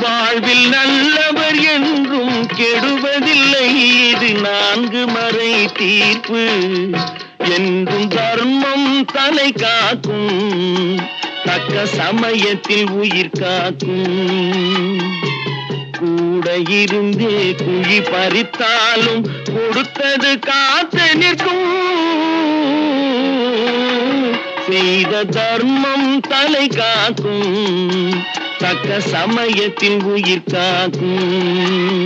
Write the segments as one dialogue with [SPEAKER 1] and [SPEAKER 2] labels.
[SPEAKER 1] வாழ்வில் நல்லவர் என்றும் கெடுவதில்லை. இது நான்கு மறை தீர்ப்பு. என்றும் தர்மம் தலை காக்கும். தக்க சமயத்தில் உயிர் காக்கும். கூட இருந்தே குழி பறித்தாலும் கொடுத்தது காத்து நிற்கும். செய்த தர்மம் தலை காக்கும் தக்க சமயத்தின் உயிர்
[SPEAKER 2] காக்கும்.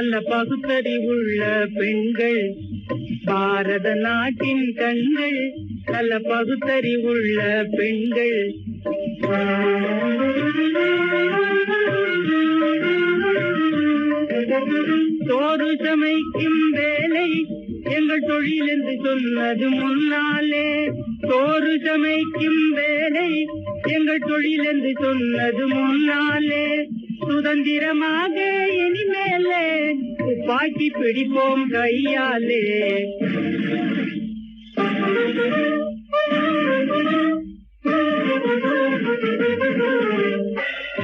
[SPEAKER 2] நல்ல பகுத்தறிவுள்ள பெண்கள் பாரத நாட்டின் கண்கள் நல்ல பகுத்தறிவுள்ள பெண்கள். சோறு சமைக்கும் வேலை எங்கள் தொழில் என்று சொன்னது முன்னாலே. சோறு சமைக்கும் வேலை எங்கள் தொழில் என்று சொன்னது முன்னாலே. சுதந்திரமாக இனிமேலே துப்பாக்கி பிடிப்போம் கையாலே.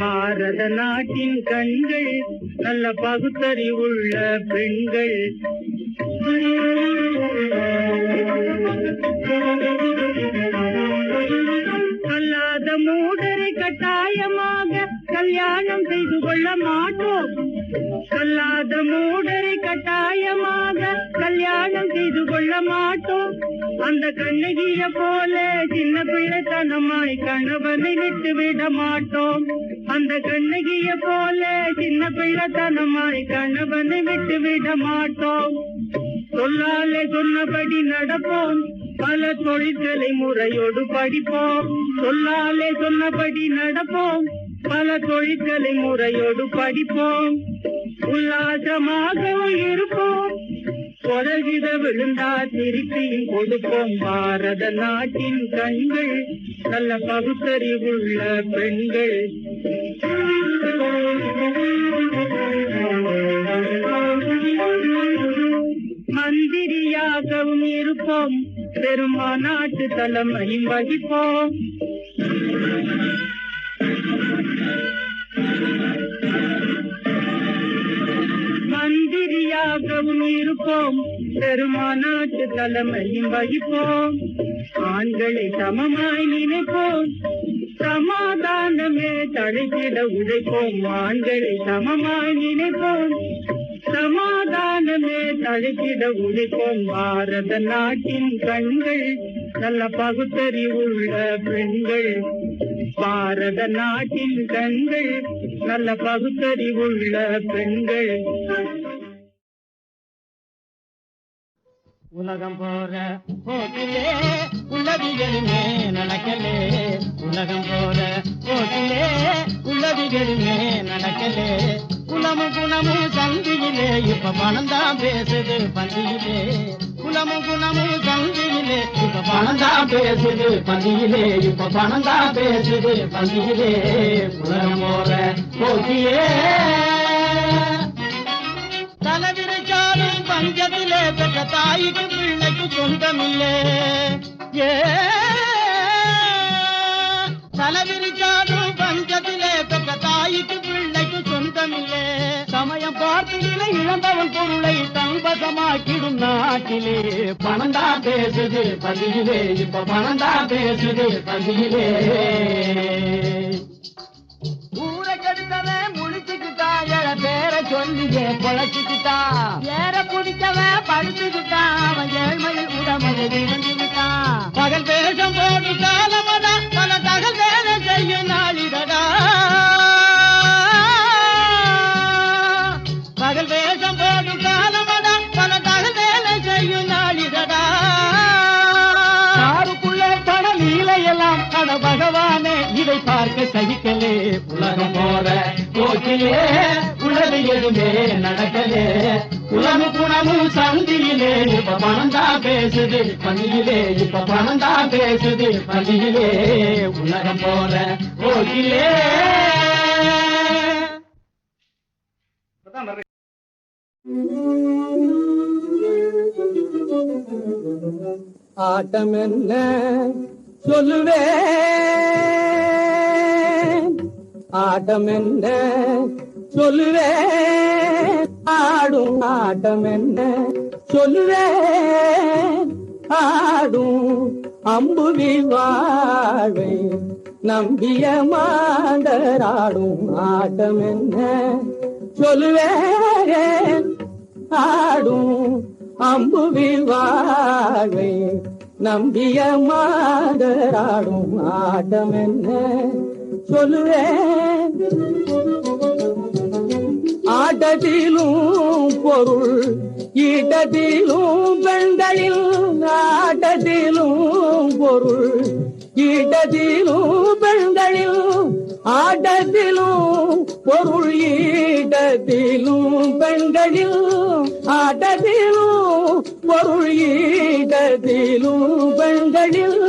[SPEAKER 2] பாரத நாட்டின் கண்கள் நல்ல பகுத்தறிவுள்ள பெண்கள். கல்லாத மூடரை கட்டாய கல்யாணம் செய்து கொள்ள மாட்டோம். கல்லாத மூடரை கட்டாயமாக கல்யாணம் செய்து கொள்ள மாட்டோம். அந்த கண்ணகிய போல சின்ன பிள்ளைத்தனமாய் கணவனை விட்டு விட மாட்டோம். அந்த கண்ணகிய போல சின்ன பிள்ளைத்தனமாய் கணவனை விட்டு விட மாட்டோம். சொல்லாலே சொன்னபடி நடப்போம். பல தொழில்களை முறையோடு படிப்போம். சொல்லாலே சொன்னபடி நடப்போம். பல தொழில்களை முறையோடு படிப்போம். உல்லாசமாக இருப்போம். தொடர்கிட விழுந்தா திருப்பியும் கொடுப்போம். பாரத நாட்டின் கண்கள் நல்ல பகுத்தறிவுள்ள பெண்கள். மந்திரியாகவும் இருப்போம். பெருமாநாட்டு தலைமையும் வகிப்போம். மந்திரியாகவும் இருப்போம். பெருமாநாட்டு தலைமையும் வகிப்போம். ஆண்களை சமமாய் நினைப்போம். சமாதானமே தழைத்திட உழைப்போம். ஆண்களை சமமாய் நினைப்போம். சமாதானமே தழைத்திட உழைப்போம் பாரத நாட்டின் கண்கள். நல்ல பகுத்தறிவுள்ள பெண்கள். பாரத நாட்டின் கண்கள். நல்ல பகுத்தறிவுள்ள பெண்கள்.
[SPEAKER 3] உலகம் போற போக்கிலே உள்ளதிகளுமே நடக்கலே. உலகம் போற போக்கிலே உள்ளதிகளுமே நடக்கலே. குலமும் குணமும் இப்ப பணம் தான் பேசுது பந்தியிலே. குலமும் குணமும் சந்தியிலே இப்ப பணம் தான் பேசுது பந்தியிலே. இப்ப பணம் தான் பேசுது பந்தியிலே. உலகம் போற போக்கிலே தலைவிரிச்சாலும் பஞ்சத்திலே பெற்ற தாய்க்கு பிள்ளைக்கு சொந்தமில்லே. ஏ. தலைவிரிச்சாலும் பஞ்சத்திலே பெற்ற தாய்க்கு பிள்ளைக்கு சொந்தமில்லே சமயம் பார்த்து நிலை இழந்தவன் பொருளை தம்பசமாக்கிடும் நாட்டிலே. பணம் தான் பேசுது பதியிலே இப்ப பணம் தான் பேசுது பதியிலே ஊரை கெடுத்தவன் முடிச்சுக்கிட்டா எழ பேர சொல்லியே பொழைச்சுக்கிட்டான். ஏற குடித்தவன் படுத்துக்கிட்டான் அவன் ஏழ்மையில் உடமையில் இழந்து பகல் பேசம் போட்டு காலமதான் சகிக்கலே உலகம் போற போக்கிலே உலகு எதுவுமே நடக்கலே. உலகம் குணமும் சந்தியிலே இப்ப பணம் தான் பேசுது பள்ளியிலே. இப்ப பணம் தான் பேசுது பள்ளியிலே. உலகம் போற போக்கிலே.
[SPEAKER 4] ஆட்டம் என்ன சொல்லுவேன் ஆட்டம் என்ன சொல்லுவே ஆடும் ஆட்டம் என்ன சொல்லுவே ஆடும் அம்புவி வாழ்வை நம்பிய மாண்டராடும் ஆட்டம் என்ன சொல்லுவேன்? ஆடும் அம்புவி வாழ்வை நம்பிய மாதராடும் ஆட்டம் என்ன சொல்லுவேன். ஆட்டத்திலும் பொருள் ஈட்டத்திலும் பெண்களில் ஆட்டத்திலும் பொருள் ஈட்டத்திலும் பெண்களில் ஆட்டத்திலும் பொருள் ஈட்டத்திலும் பெண்களில் ஆட்டத்திலும் பொருள் ஈட்டத்திலும் பெண்களில்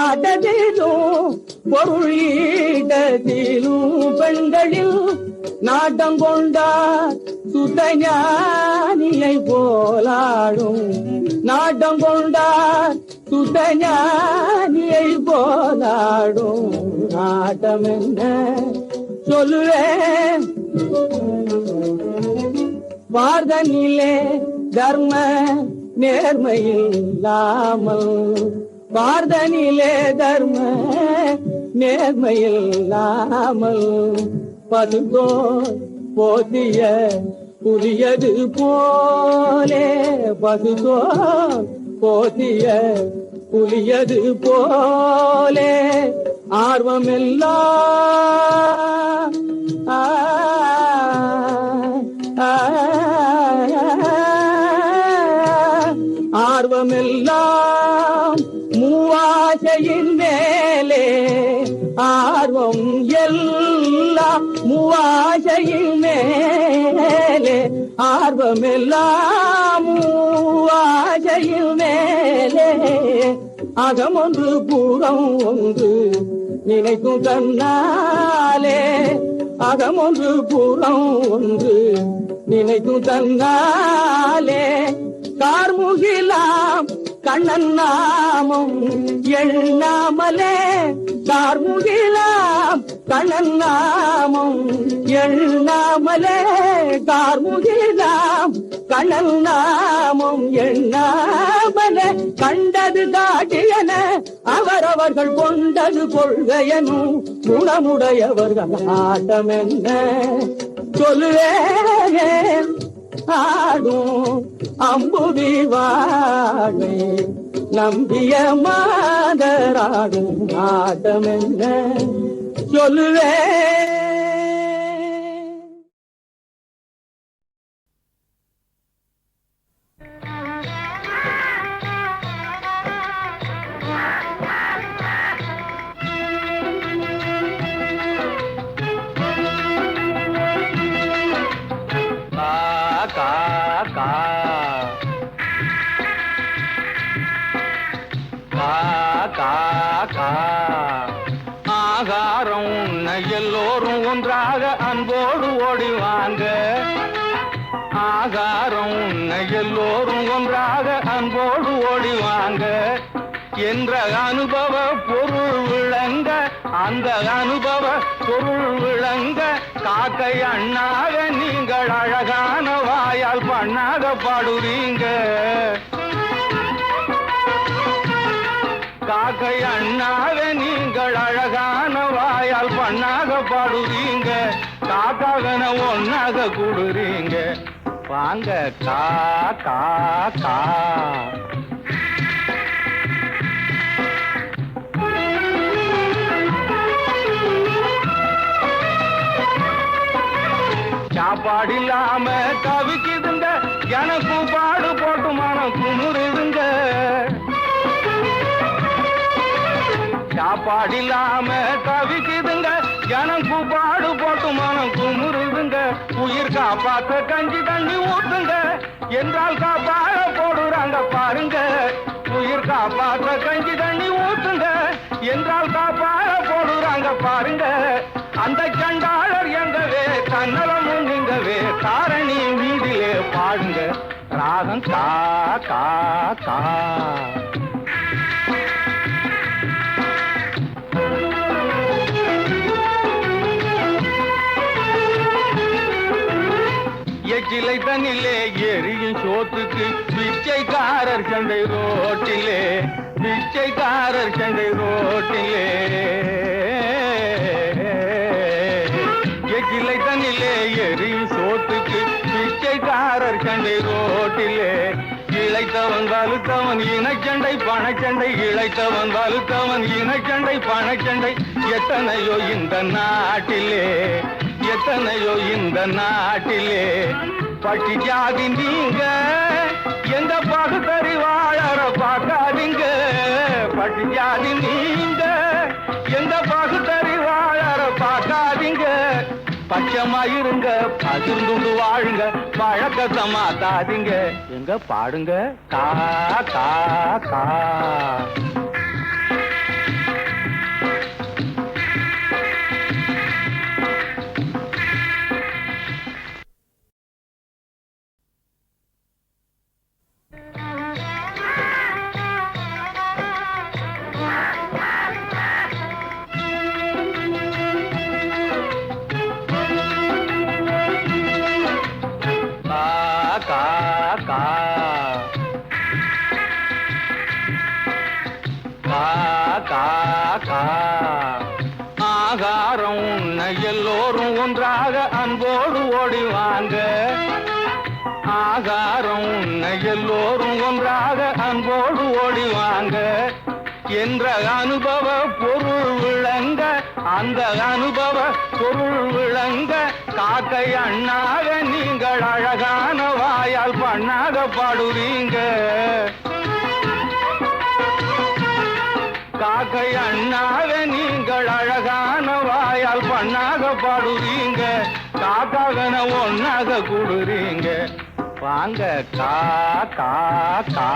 [SPEAKER 4] ஆட்டத்திலும் பொருள் ஈட்டத்திலும் பெண்களில் நாட்டம் கொண்டார் சுத்தஞானியை போலாடும். நாட்டம் கொண்டார் சுத்தஞானியை போலாடும். நாட்டம் என்ன சொல்லுவேன்? வார்தனிலே தர்ம நேர்மையில்லாமல் வார்தனிலே தர்ம நேர்மையில்லாமல் பதுங்கோ போதிய புதியது போலே பதுங்கோ போதிய புலியது போலே ஆர்வமில்லா ஆர்வம் எல்லாம் மூவாசையின் மேலே ஆர்வமெல்லாம் மூவாசையில் மேலே. அகம் ஒன்று பூரம் ஒன்று நினைக்கும் தன்னாலே. அகம் ஒன்று பூரம் ஒன்று நினைக்கும் தன்னாலே. கார்முகிலாம் கண்ணன் நாமம் எண்ணாமலே கார்முகிலாம். கண்ணன் நாமம் எண்ணாமலே கார்முகிலாம். கண்ணன் நாமம் எண்ணாமலே கண்டது காட்டியன. அவரவர்கள் கொண்டது கொள்கையனும் குணமுடையவர்கள் ஆட்டம் என்ன சொல்லுவேன். ஆடும் அம்புவி வாழை நம்பிய மாதராடும் ஆட்டம் என்ன சொல்லுவேன்
[SPEAKER 5] ஆகாரம் உண்ண எல்லோரும் ஒன்றாக அன்போடு ஓடிவாங்க என்ற அனுபவ பொருள் விளங்க அந்த அனுபவ பொருள் விளங்க காக்கை அண்ணாக நீங்கள் அழகான வாயால் பண்ணாக பாடுறீங்க. காக்கை அண்ணாக நீங்கள் அழகான வாயால் பண்ணாக பாடுறீங்க. காக்காகன ஒன்னாக கூடுறீங்க. வாங்க கா கா கா. சாப்பாடு இல்லாம தவிக்குதுங்க. எனக்கு பாடு போட்டு மனம் குமுறுதுங்க. சாப்பாடு இல்லாம தவிக்குதுங்க. எனக்கும் பாடு போட்டு மனம் குமுறுதுங்க. உயிர் காப்பாத்த கஞ்சி தண்ணி ஊத்துங்க. என்றால் காப்பாட போடுறாங்க பாருங்க. உயிர் காப்பாத்த கஞ்சி தண்ணி ஊத்துங்க. என்றால் காப்பாட போடுறாங்க பாருங்க. அந்த சண்டாளர் எங்கவே தன்னலமும் நீங்கவே தாரணி வீதியிலே பாடுங்க. ராகம் கா கா கா எச்சிலை தண்ணிலே எரியும் சோத்துக்கு பிச்சைக்காரர் சண்டை ரோட்டிலே பிச்சைக்காரர் சண்டை ரோட்டிலே. கிளை தண்ணிலே எரியும் சோத்துக்கு பிச்சைக்காரர் சண்டை ரோட்டிலே. இழைத்தவன் வலுத்தவன் இனச்சண்டை பணச்சண்டை இழைத்தவன் வலுத்தவன் இனச்சண்டை பணச்சண்டை எத்தனையோ இந்த நாட்டிலே எத்தனையோ இந்த நாட்டிலே. பட்டி ஜாதி நீங்க எந்த பகுத்தறி வாழற பார்க்காதீங்க. பட்டி ஜாதி நீங்க எந்த பகுத்தறி வாழற பார்க்காதீங்க. பச்சைமா இருங்க பகிர்ந்துண்டு வாழுங்க பழக்கத்தை மாத்தாதீங்க எங்க பாடுங்க? கா கா கா கா. காக்கா ஆகாரம் உண்ண எல்லோரும் ஒன்றாக அன்போடு ஓடிவாங்க ஆகாரம் உண்ண எல்லோரும் ஒன்றாக அன்போடு ஓடிவாங்க என்ற அனுபவ பொருள் விளங்க அந்த அனுபவ பொருள் விளங்க காக்கை அண்ணாக நீங்கள் அழகான வாயால் பண்ணாக பாடுறீங்க பெண்ணாக நீங்கள் அழகான வாயால் பண்ணாக பாடுறீங்க காக்காகன ஒன்னாக கூடுறீங்க. வாங்க கா கா கா.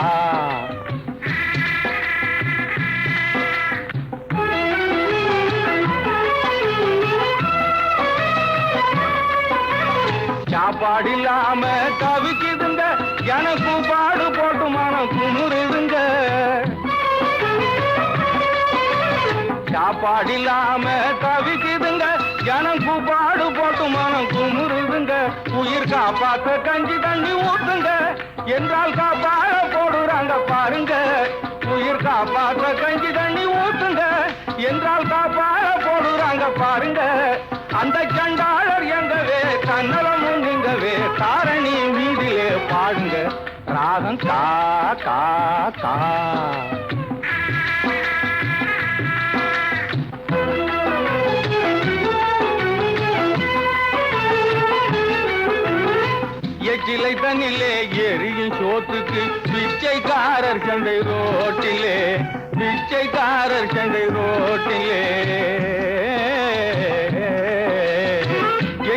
[SPEAKER 5] சாப்பாடு இல்லாம தவிக்கிருந்த எனக்கு பாடு போட்டு மனம் பாடில்லாம தவிக்குதுங்க. ஜனம் கூப்பாடு போட்டு மனம் குமுறுதுங்க. உயிர் காப்பாத்த கஞ்சி தண்ணி ஊத்துங்க. என்றால் காப்பாட போடுறாங்க பாருங்க. உயிர் காப்பாத்த கஞ்சி தண்ணி ஊத்துங்க. என்றால் காப்பாட போடுறாங்க பாருங்க. அந்த சண்டாளர் எங்கவே கண்ணலம் நீங்கவே தாரணி வீதியிலே பாடுங்க. ராகம் கா கா கா. சிலை தண்ணிலே எரியும் சோத்துக்கு பிச்சைக்காரர் சண்டை ரோட்டிலே பிச்சைக்காரர் சண்டை ரோட்டிலே.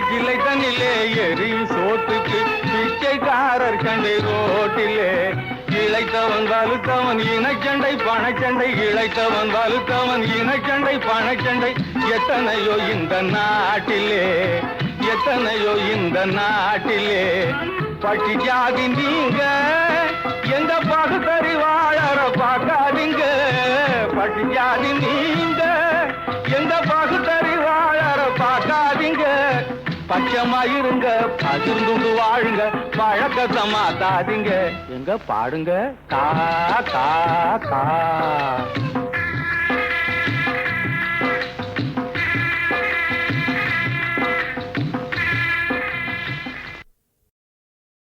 [SPEAKER 5] கிளை தண்ணிலே எரியும் சோத்துக்கு பிச்சைக்காரர் சண்டை ரோட்டிலே. இழைத்தவன் வலுத்தவன் இனச்சண்டை பணச்சண்டை இழைத்தவன் வலுத்தவன் இனச்சண்டை பணச்சண்டை எத்தனையோ இந்த நாட்டிலே. எத்தனையோ இந்த நாட்டிலே பட்டி ஜாதி நீங்க எந்த பகுத்தறிவாளர பார்க்காதீங்க. பட்டி ஜாதி நீங்க எந்த பகுத்தறிவாளர பார்க்காதீங்க. பச்சைமா இருங்க பகிர்ந்துண்டு வாழுங்க பழக்கத்தை மாத்தாதீங்க. எங்க பாடுங்க? கா கா கா.